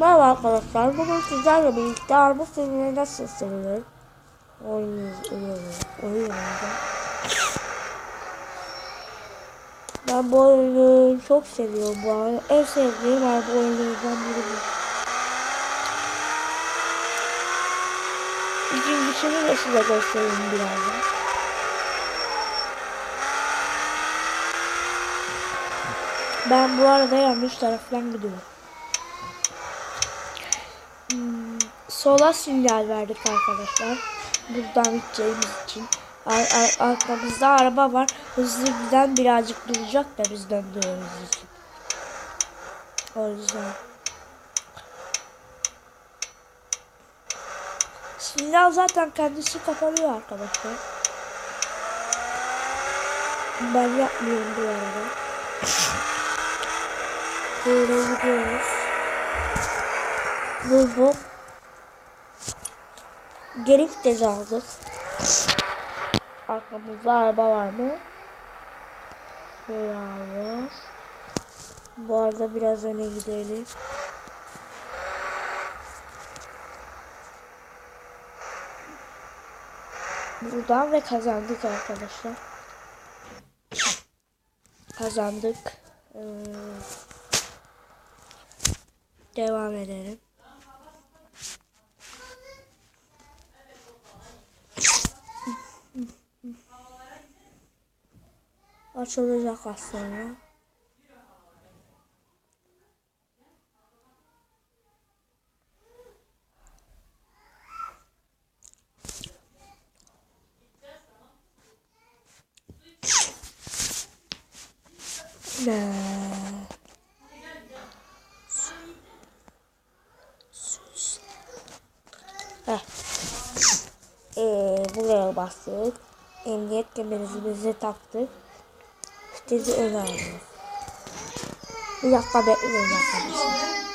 Merhaba arkadaşlar. Bugün sizlerle birlikte armut filmine nasıl? Oyun oynuyoruz. Ben bu oyunu çok seviyorum bu arada. En sevdiğim araba oyunlarından biri bu. İkincisini de size göstereyim birazdan. Ben bu arada yanlış taraftan gidiyorum. Sola sinyal verdik arkadaşlar. Buradan gideceğimiz için. Ar ar arkamızda araba var. Hızlı giden birazcık duracak da biz döndüğümüz için. O yüzden. Sinyal zaten kendisi kapanıyor arkadaşlar. Ben yapmıyorum bu arada. Böyle gidiyoruz. Buldum. Geri vites aldık. Arkamızda araba var mı? Şöyle alıyoruz. Bu arada biraz öne gidelim. Buradan ve kazandık arkadaşlar. Kazandık. Ee, devam edelim. Açılacak sonra. Ne? Heh. Ee, buraya bastık. Emniyet kemerimizi taktık. Vitesi öne alıyoruz. Bir dakika bekleyin arkadaşlar.